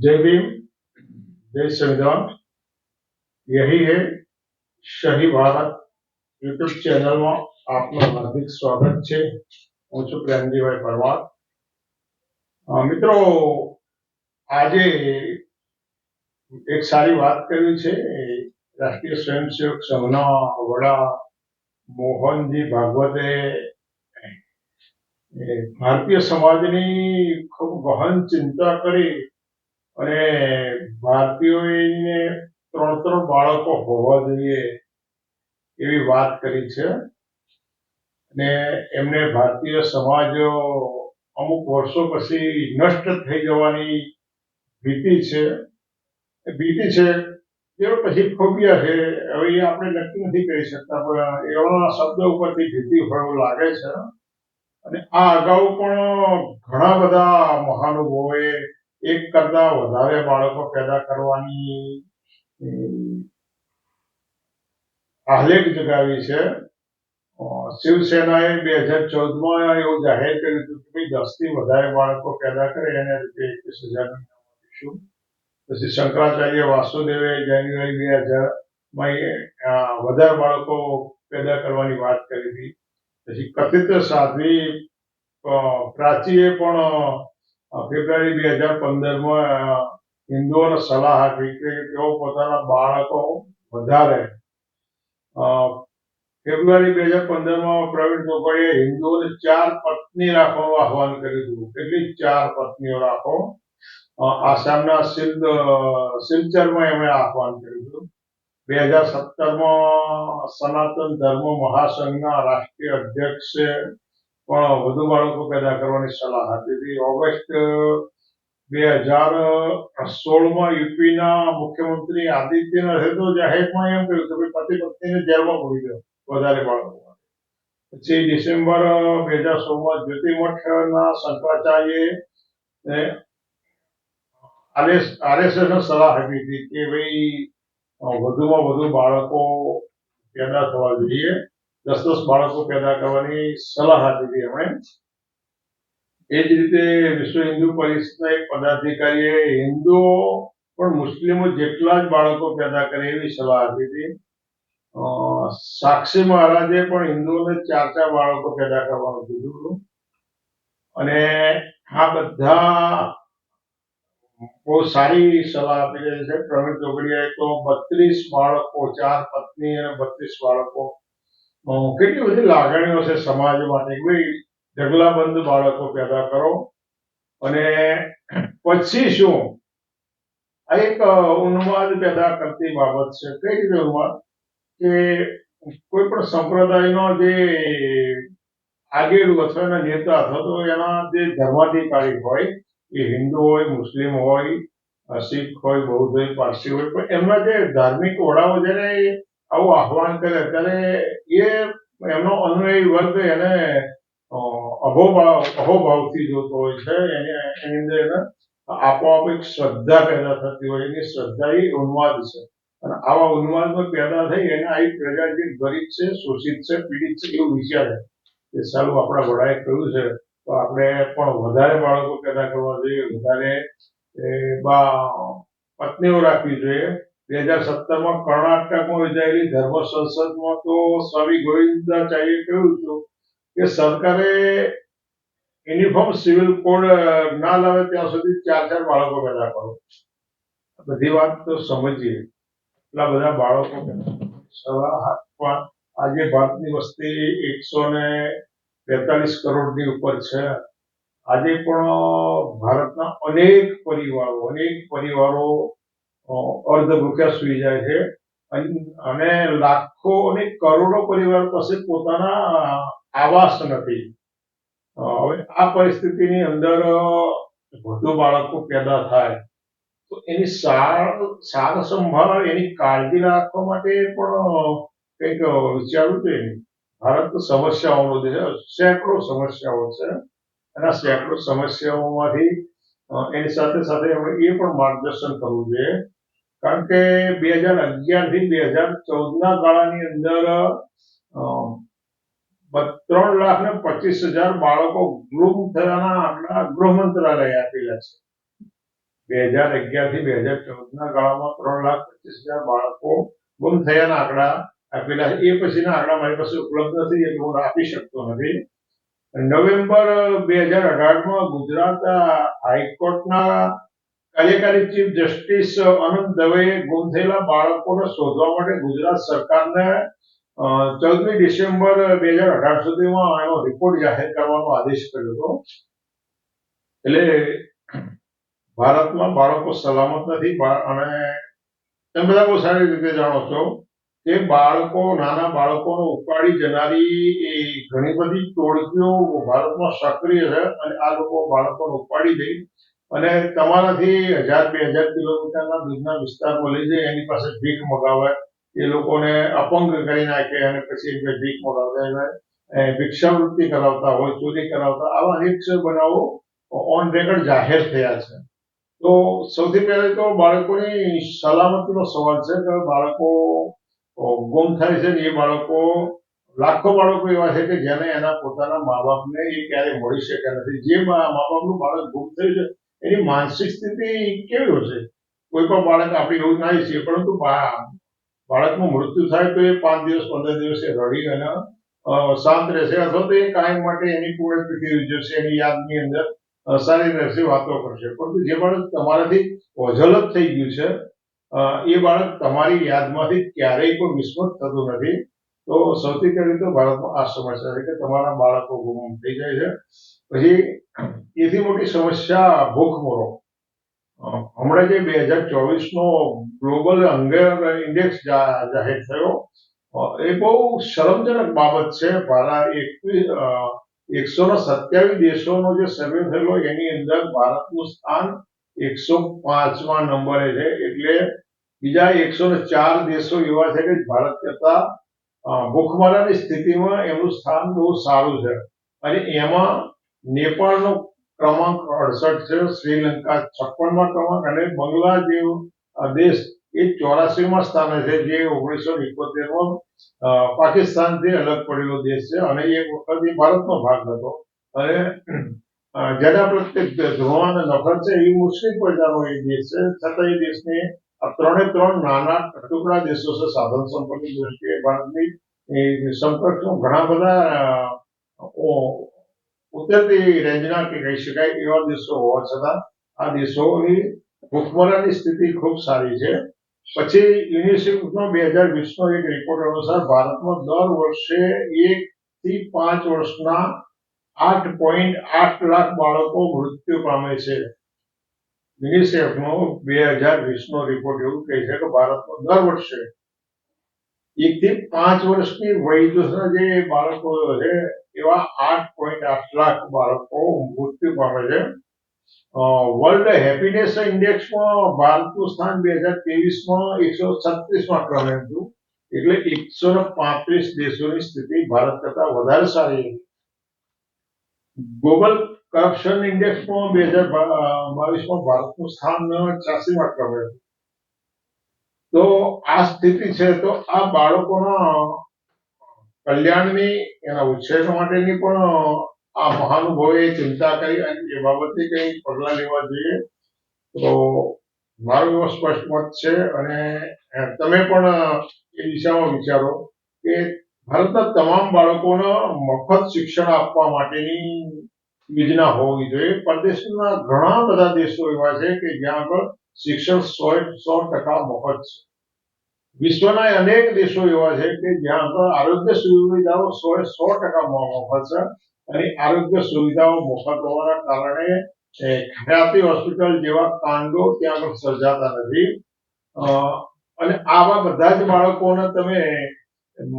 जय भीम जय संविधान यही है શહી ભારત યુટ્યુબ ચેનલમાં આપનું હાર્દિક સ્વાગત છે હું છું પ્રેમજીભાઈ પરમાર અ, મિત્રો આજે એક સારી વાત કરવી છે રાષ્ટ્રીય સ્વયંસેવક સંઘના વડા મોહનજી ભાગવતે એ ભારતીય સમાજની ખૂબ ગહન ચિંતા કરી અને ભારતીયોને ત્રણ ત્રણ બાળકો હોવા જોઈએ એવી વાત કરી છે. અને એમને ભારતીય સમાજ અમુક વર્ષો પછી નષ્ટ થઈ જવાની ભીતિ છે. ભીતિ છે એ પછી ફોબિયા છે. હવે એ આપણે નક્કી નથી કરી શકતા, પણ એવા શબ્દ ઉપરથી ભીતિ હોય લાગે છે. અને આ અગાઉ પણ ઘણા બધા મહાનુભાવોએ એક કરતા વધારે બાળકો પેદા કરવાની અમ, આલેખ જગાવી છે. અ, શિવસેનાએ બે હજાર ચૌદમાં એવું જાહેર કર્યું હતું કે ભાઈ દસથી વધારે બાળકો પેદા કરે એને રૂપિયા એકવીસ હજાર આપીશું પછી શંકરાચાર્ય વાસુદેવે જાન્યુઆરી બે હજારમાં વધારે બાળકો પેદા કરવાની વાત કરી હતી. પછી કથિત સાધ્વી અ, પ્રાચીએ પણ અ, ફેબ્રુઆરી બે હજાર પંદરમાં હિન્દુઓને સલાહ આપી કે તેઓ પોતાના બાળકો વધારે. ફેબ્રુઆરી બે હજાર પંદરમાં પ્રવીણ ચોપડીએ હિન્દુઓને ચાર પત્ની રાખવાનું આહવાન કર્યું હતું. કેટલી? ચાર પત્નીઓ રાખો. આસામના સિલ્દ સિલ્ચરમાં એમણે આહવાન કર્યું હતું. બે હજાર સત્તરમાં સનાતન ધર્મ મહાસંઘના રાષ્ટ્રીય અધ્યક્ષે પણ વધુ બાળકો પેદા કરવાની સલાહ આપી હતી. ઓગસ્ટ, બે હજાર સોળમાં યુપીના મુખ્યમંત્રી આદિત્યનાથે તો જાહેરમાં એમ કહ્યું કે પતિ પત્નીને જેલમાં પૂરી દો વધારે બાળકો પછી ડિસેમ્બર, બે હજાર સોળમાં જ્યોતિમઠના શંકરાચાર્યે આરએસ આરએસએસને સલાહ આપી હતી કે ભાઈ વધુમાં વધુ બાળકો પેદા થવા જોઈએ. દસ દસ બાળકો પેદા કરવાની સલાહ આપી હતી એમણે. એ જ રીતે વિશ્વ હિન્દુ પરિષદના એક પદાધિકારીએ હિન્દુઓ પણ મુસ્લિમો જેટલા જ બાળકો પેદા કરે એવી સલાહ આપી હતી. સાક્ષી મહારાજે પણ હિન્દુઓને ચાર ચાર બાળકો પેદા કરવાનું કીધું હતું. અને આ બધા બહુ સારી સલાહ આપી છે. પ્રવીણ ચોકડીયાએ તો બત્રીસ બાળકો, ચાર પત્ની અને બત્રીસ બાળકો કેટલી બધી લાગણીઓ છે સમાજ માટે કે ભાઈ ઢગલાબંધ બાળકો પેદા કરો. અને પછી શું? આ એક ઉન્માદ પેદા કરતી બાબત છે. કઈ રીતે ઉન્માદ? કે કોઈ પણ સંપ્રદાયનો જે આગેડું અથવા એના નેતા અથવા તો એના જે ધર્માધિકારી હોય, એ હિન્દુ હોય, મુસ્લિમ હોય શીખ હોય, બૌદ્ધ હોય, પારસી હોય, પણ એમના જે ધાર્મિક વડાઓ જ્યારે આવું આહવાન કરે. ત્યારે એ એમનો અનુયાયી વર્ગ એને અહોભાવ, અહોભાવથી જોતો હોય છે. એને એની અંદર એને આપોઆપ એક શ્રદ્ધા પેદા થતી હોય એની શ્રદ્ધા એ ઉન્માદ છે. અને આવા ઉન્માદમાં પેદા થઈ એને આવી પ્રજા જે ગરીબ છે, શોષિત છે, પીડિત છે એવું વિચારે. કે સારું, આપણા વડાએ કહ્યું છે, તો આપણે પણ વધારે બાળકો પેદા કરવા જોઈએ. વધારે પત્નીઓ રાખવી જોઈએ. બે હજાર સત્તરમાં કર્ણાટકમાં યોજાયેલી ધર્મ સંસદમાં તો સ્વામી ગોવિંદાચાર્યએ કહ્યું હતું કે સરકારે યુનિફોર્મ સિવિલ કોડ ના લાવે ત્યાં સુધી ચાર ચાર બાળકો પેદા કરો. બધી વાત તો સમજીએ. એટલા બધા બાળકો સવા હાથમાં આજે ભારતની વસ્તી એકસો ને બેતાલીસ કરોડની ઉપર છે. આજે પણ ભારતના અનેક પરિવારો અનેક પરિવારો અર્ધ ભૂખ્યા સુઈ જાય છે. અને લાખો અને કરોડો પરિવાર પાસે પોતાના આવાસ નથી. હવે આ પરિસ્થિતિની અંદર વધુ બાળકો પેદા થાય. તો એની સાર સાર સંભાળ એની કાળજી રાખવા માટે પણ કંઈક વિચારવું જોઈએ. ભારત સમસ્યાઓનો દેશ સેંકડો સમસ્યાઓ છે. અને સેંકડો સમસ્યાઓમાંથી એની સાથે સાથે આપણે એ પણ માર્ગદર્શન કરવું જોઈએ. કારણ કે બે હજાર અગિયારથી બે હજાર ચૌદના ગાળાની અંદર ત્રણ લાખ ને પચીસ હજાર બાળકો ગૃહ થયાના આંકડા ગૃહ મંત્રાલયે આપેલા છે. બે હજાર અગિયારથી બે હજાર ચૌદના ગાળામાં ત્રણ લાખ પચીસ હજાર બાળકો ગુમ થયાના આંકડા આપેલા છે. એ પછીના આંકડા મારી પાસે ઉપલબ્ધ નથી, એટલે હું આપી શકતો નથી. નવેમ્બર બે હજાર અઢારમાં ગુજરાત હાઈકોર્ટના કાર્યકારી ચીફ જસ્ટિસ અનંત દવેએ ગુમ થયેલા બાળકોને શોધવા માટે ગુજરાત સરકારને ચૌદમી ડિસેમ્બર બે હજાર અઢાર સુધીમાં એનો રિપોર્ટ જાહેર કરવાનો આદેશ કર્યો હતો. એટલે ભારતમાં બાળકો સલામત નથી અને તમે બધા બહુ સારી રીતે જાણો છો કે બાળકો, નાના બાળકોને ઉપાડી જનારી એ ઘણી બધી ટોળકીઓ ભારતમાં સક્રિય છે અને આ લોકો બાળકોને ઉપાડી જઈ અને તમારાથી હજાર બે હજાર કિલોમીટરના દૂરના વિસ્તારમાં લઈ જાય એની પાસે ભીખ મગાવે, એ લોકોને અપંગ કરી નાખે અને પછી એમને ભીખ મગાવે ભિક્ષાવૃત્તિ કરાવતા હોય, ચોરી કરાવતા, આવા અનેક બનાવો, ઓન રેકોર્ડ જાહેર થયા છે. તો સૌથી પહેલા તો બાળકોની સલામતીનો સવાલ છે કે બાળકો ગુમ થાય છે ને એ બાળકો, લાખો બાળકો એવા છે કે જેને એના પોતાના મા બાપને એ ક્યારેય મળી શક્યા નથી. જે મા બાપનું બાળક ગુમ થયું છે એની માનસિક સ્થિતિ કેવી હશે? કોઈ પણ બાળક આપણી એવું થાય છે પરંતુ બાળકનું મૃત્યુ થાય તો એ પાંચ દિવસ, પંદર દિવસે રડી અને શાંત રહેશે. અથવા તો એ કાયમ માટે એની પુણ્યતિથિ જશે એની યાદની અંદર સારી રહેશે, વાતો કરશે. પરંતુ જે બાળક તમારાથી ઓઝલ થઈ ગયું છે એ બાળક તમારી યાદમાંથી ક્યારેય પણ વિસ્મૃત થતું નથી. તો સૌથી પહેલી તો ભારતમાં આ સમસ્યા છે કે તમારા બાળકો ગુમ થઈ જાય છે. પછી એથી મોટી સમસ્યા ભૂખમરો. હમણાં જે બે હજાર ચોવીસનો ગ્લોબલ હંગર ઇન્ડેક્સ જાહેર થયો એ બહુ શરમજનક બાબત છે. ભારત એકવીસ એકસો ને સત્યાવીસ દેશોનો જે સર્વે થયેલો, એની અંદર ભારતનું સ્થાન એકસો પાંચમા નંબરે છે. એટલે બીજા એકસો ને ચાર દેશો એવા છે કે ભારત કરતા ભૂખમરાની સ્થિતિમાં એમનું સ્થાન બહુ સારું છે. અને એમાં નેપાળનો ક્રમાંક અડસઠ છે, શ્રીલંકા છપ્પનમાં ક્રમાંક અને બંગલા જેવો દેશ એ ચોરાસીમાં સ્થાને છે, જે ઓગણીસો ઇકોતેરમાં પાકિસ્તાનથી અલગ પડેલો દેશ છે અને એ વખત એ ભારતનો ભાગ હતો. અને જેના પ્રત્યે અને નફરત છે એ મુસ્લિમ પ્રજાનો એ દેશ છે. છતાં એ દેશને આ ત્રણે ત્રણ નાના ટુકડા દેશો છે સાધન સંપત્તિ દ્રષ્ટિએ ભારતની, એ ઘણા બધા ઉત્તરતી રેન્જના કે કહી શકાય એવા દેશો હોવા છતાં આ દેશોની ભૂખમરાની સ્થિતિ ખૂબ સારી છે. પછી યુનિસેફનો બે હજાર વીસનો એક રિપોર્ટ અનુસાર ભારતમાં દર વર્ષે એક થી પાંચ વર્ષના આઠ પોઈન્ટ આઠ લાખ બાળકો મૃત્યુ પામે છે. યુનિસેફનો બે હજાર વીસનો રિપોર્ટ એવું કહે છે કે ભારતમાં દર વર્ષે એકથી પાંચ વર્ષની વયના જે બાળકો છે, એવા આઠ પોઈન્ટ આઠ લાખ બાળકો મૃત્યુ પામે છે. વર્લ્ડ હેપીનેસ ઇન્ડેક્સમાં ભારતનું સ્થાન બે હજાર ત્રેવીસમાં એકસો છત્રીસમાં ક્રમે હતું. એટલે એકસો પાંત્રીસ દેશોની સ્થિતિ ભારત કરતા વધારે સારી ગ્લોબલ કરપ્શન ઇન્ડેક્સમાં બે હજાર બાવીસમાં ભારતનું સ્થાન છ્યાસીમાં ક્રમે હતું તો આ સ્થિતિ છે, તો આ બાળકોના કલ્યાણની, એના ઉછેર માટેની પણ આ મહાનુભાવોએ ચિંતા કરી અને એ બાબતે કંઈ પગલાં લેવા જોઈએ. તો મારો એવો સ્પષ્ટ મત છે અને તમે પણ એ દિશામાં વિચારો કે ભારતના તમામ બાળકોને મફત શિક્ષણ આપવા માટેની યોજના હોવી જોઈએ. પરદેશના ઘણા બધા દેશો એવા છે કે જ્યાં આગળ શિક્ષણ સો સો ટકા મફત છે. વિશ્વના અનેક દેશો એવા છે કે જ્યાં આગળ આરોગ્ય સુવિધાઓ સો સો ટકા મફત છે અને આરોગ્ય સુવિધાઓ મફત હોવાના કારણે ખ્યાતિ હોસ્પિટલ જેવા કાંડો ત્યાં આગળ સર્જાતા નથી. અને આવા બધા જ બાળકોને તમે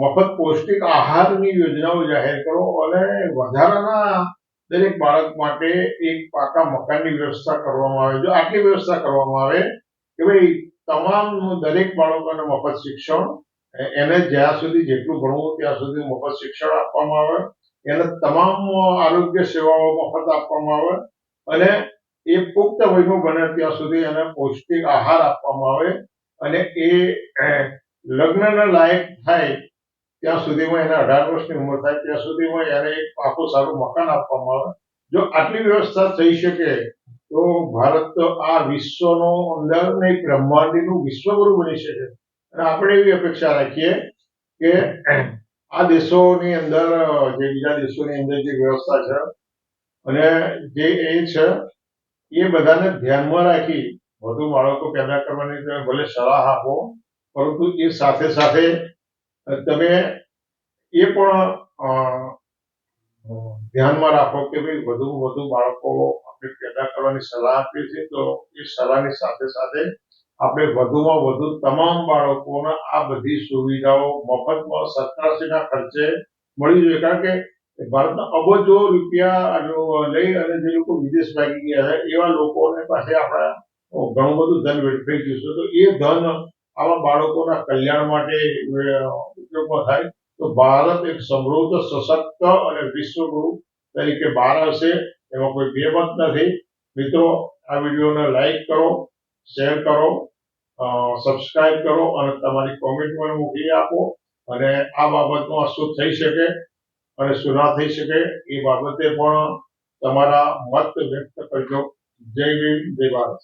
મફત પૌષ્ટિક આહારની યોજનાઓ જાહેર કરો અને વધારાના દરેક બાળક માટે એક પાકા મકાનની વ્યવસ્થા કરવામાં આવે, જો આટલી વ્યવસ્થા કરવામાં આવે કે ભાઈ તમામ દરેક બાળકોને મફત શિક્ષણ એને જ્યાં સુધી જેટલું ભણવું ત્યાં સુધી મફત શિક્ષણ આપવામાં આવે, એને તમામ આરોગ્ય સેવાઓ મફત આપવામાં આવે અને એ પુખ્ત વયનું બને ત્યાં સુધી એને પૌષ્ટિક આહાર આપવામાં આવે અને એ, લગ્નના લાયક થાય ત્યાં સુધીમાં એને અઢાર વર્ષની ઉંમર થાય, ત્યાં સુધીમાં એને એક પાકું સારું મકાન આપવામાં આવે જો આટલી વ્યવસ્થા થઈ શકે, તો ભારત આ વિશ્વનો અંદર ને બ્રહ્માંડીનું વિશ્વગુરુ બની શકે. અને આપણે એવી અપેક્ષા રાખીએ કે આ દેશોની અંદર, જે બીજા દેશોની અંદર જે વ્યવસ્થા છે, અને જે એ છે, એ બધાને ધ્યાનમાં રાખી વધુ બાળકો પેદા કરવાની, તમે ભલે સલાહ આપો, પરંતુ એ સાથે સાથે તમે એ પણ ધ્યાનમાં રાખો કે ભાઈ વધુ વધુ બાળકો આપણે પેદા કરવાની સલાહ આપીએ છીએ, તો એ સલાહની સાથે સાથે આપણે વધુમાં વધુ તમામ બાળકોને આ બધી સુવિધાઓ મફતમાં સરકારશ્રીના ખર્ચે મળી જોઈએ. કારણ કે ભારતના અબજો રૂપિયા લઈ અને જે લોકો વિદેશ ભાગી ગયા છે, એવા લોકોને પાસે આપણા ઘણું બધું ધન વેડફાઈ ગયું છે. તો એ ધન આવા બાળકોના કલ્યાણ માટે ઉપયોગમાં થાય, તો ભારત એક સમૃદ્ધ, સશક્ત અને વિશ્વગુરુ તરીકે બહાર આવશે. એમાં કોઈ બેમત નથી. મિત્રો, આ વિડીયોને લાઈક કરો, શેર કરો સબસ્ક્રાઇબ કરો અને તમારી કોમેન્ટમાં પણ મૂકી આપો. અને આ બાબતમાં શું થઈ શકે અને શું ના થઈ શકે. એ બાબતે પણ તમારા મત વ્યક્ત કરજો. જય ભીમ જય ભારત.